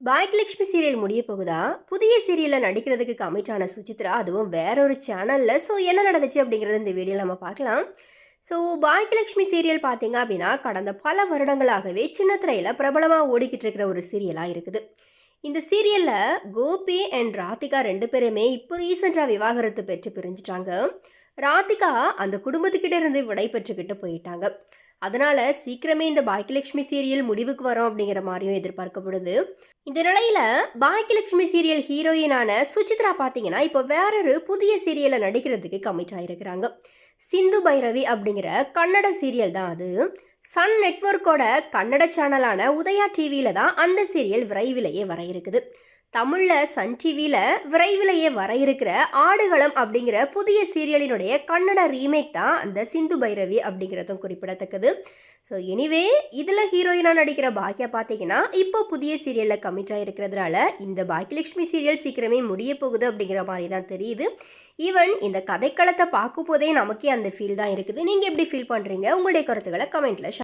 Bhagyalakshmi serial முடிய போகுதா? புதிய சீரியலில் நடிக்கிறதுக்கு கமிட்டான சுசித்ரா அதுவும் வேற ஒரு சேனலில் ஸோ என்ன நடந்துச்சு அப்படிங்கிறது இந்த வீடியோவில் நம்ம பார்க்கலாம். ஸோ பாக்யலட்சுமி சீரியல் பார்த்தீங்க அப்படின்னா கடந்த பல வருடங்களாகவே சின்ன திரையில் பிரபலமாக ஓடிக்கிட்டு இருக்கிற ஒரு சீரியலாக இருக்குது. இந்த சீரியலில் கோபி அண்ட் ராதிகா ரெண்டு பேருமே இப்போ ரீசெண்டாக விவாகரத்து பெற்று பிரிஞ்சிட்டாங்க. ராதிகா அந்த குடும்பத்துக்கிட்ட இருந்து விடை பெற்றுக்கிட்டு போயிட்டாங்க. அதனால சீக்கிரமே இந்த பாக்கியலட்சுமி சீரியல் முடிவுக்கு வரும் அப்படிங்கிற மாதிரியும் எதிர்பார்க்கப்படுது இந்த நிலையில பாக்கியலட்சுமி சீரியல் ஹீரோயினான சுசித்ரா பார்த்தீங்கன்னா இப்போ வேறொரு புதிய சீரியலை நடிக்கிறதுக்கு கமிட் ஆயிருக்கிறாங்க. சிந்து பைரவி அப்படிங்கிற கன்னட சீரியல் தான் அது. சன் நெட்வொர்க்கோட கன்னட சேனலான உதயா டிவியில தான் அந்த சீரியல் விரைவிலேயே வர இருக்குது. தமிழில் சன் டிவியில் விரைவிலேயே வர இருக்கிற ஆடுகளம் அப்படிங்கிற புதிய சீரியலினுடைய கன்னட ரீமேக் தான் அந்த சிந்து பைரவி அப்படிங்கிறதும் குறிப்பிடத்தக்கது. ஸோ எனிவே இதில் ஹீரோயினாக நடிக்கிற பாக்கியா பார்த்தீங்கன்னா இப்போ புதிய சீரியலில் கமிட் ஆகிருக்கிறதுனால இந்த பாக்கியலட்சுமி சீரியல் சீக்கிரமே முடிய போகுது அப்படிங்கிற மாதிரி தான் தெரியுது. ஈவன் இந்த கதைக்களத்தை பார்க்கும் போதே நமக்கே அந்த ஃபீல் தான் இருக்குது. நீங்கள் எப்படி ஃபீல் பண்ணுறீங்க உங்களுடைய கருத்துக்களை கமெண்ட்டில்